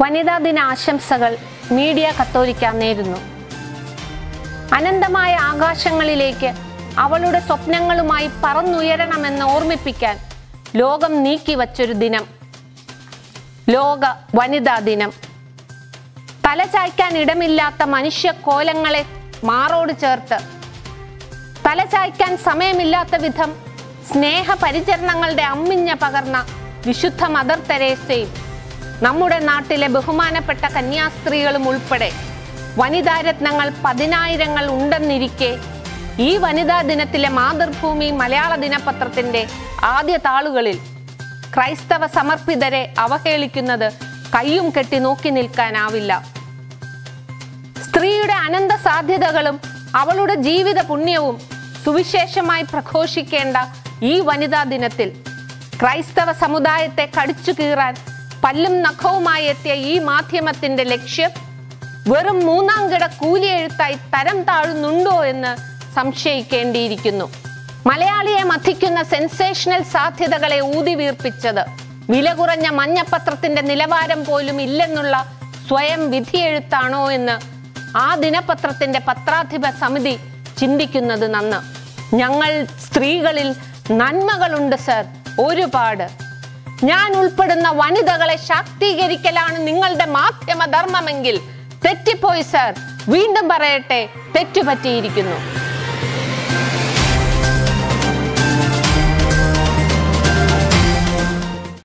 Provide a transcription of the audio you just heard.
വനിതാ ദിന ആശംസകൾ മീഡിയ കത്തോലിക്ക നേരുന്നു. അനന്തമായ ആകാശങ്ങളിലേക്ക് അവളുടെ സ്വപ്നങ്ങളുമായി പറന്നുയരണമെന്ന് ഓർമ്മിപ്പിക്കാൻ ലോകം നീക്കിവച്ചൊരു ദിനം. ലോക വനിതാ ദിനം. തലചായ്ക്കാൻ ഇടമില്ലാത്ത മനുഷ്യ കോലങ്ങളെ മാറോട് ചേർത്ത്. തലചായ്ക്കാൻ സമയമില്ലാത്ത വിധം സ്നേഹ പരിചരണങ്ങളുടെ അമ്മിഞ്ഞ പകർന്ന വിശുദ്ധ മദർ തെരേസയും നമ്മുടെ നാട്ടിലെ ബഹുമാനപ്പെട്ട കന്യാസ്ത്രീകളും ഉൾപ്പെടെ വനിതാരത്നങ്ങൾ പതിനായിരങ്ങൾ ഉണ്ടെന്നിരിക്കെ ഈ വനിതാ ദിനത്തിലെ മാതൃഭൂമി മലയാള ദിനപത്രത്തിന്റെ ആദ്യ താളുകളിൽ ക്രൈസ്തവ സമർപ്പിതരെ അവഹേളിക്കുന്നത് കയ്യും കെട്ടി നോക്കി നിൽക്കാനാവില്ല. സ്ത്രീയുടെ അനന്ത സാധ്യതകളും അവളുടെ ജീവിത പുണ്യവും സുവിശേഷമായി പ്രഘോഷിക്കേണ്ട ഈ വനിതാ ദിനത്തിൽ ക്രൈസ്തവ സമുദായത്തെ കടിച്ചു കീറാൻ പല്ലും നഖവുമായി എത്തിയ ഈ മാധ്യമത്തിന്റെ ലക്ഷ്യം വെറും മൂന്നാം കിട കൂലിയെഴുത്തായി തരം താഴുന്നുണ്ടോ എന്ന് സംശയിക്കേണ്ടിയിരിക്കുന്നു. മലയാളിയെ മഥിക്കുന്ന സെൻസേഷണൽ സാധ്യതകളെ ഊതി വീർപ്പിച്ചത് വില കുറഞ്ഞ മഞ്ഞപത്രത്തിന്റെ നിലവാരം പോലും ഇല്ലെന്നുള്ള സ്വയം വിധിയെഴുത്താണോ എന്ന് ആ ദിനപത്രത്തിന്റെ പത്രാധിപ സമിതി ചിന്തിക്കുന്നത് നന്ന്. ഞങ്ങൾ സ്ത്രീകളിൽ നന്മകളുണ്ട് സർ. ഒരുപാട്. ഞാൻ ഉൾപ്പെടുന്ന വനിതകളെ ശാക്തീകരിക്കലാണ് നിങ്ങളുടെ മാധ്യമ ധർമ്മമെങ്കിൽ തെറ്റിപ്പോയി സർ. വീണ്ടും പറയട്ടെ തെറ്റുപറ്റിയിരിക്കുന്നു.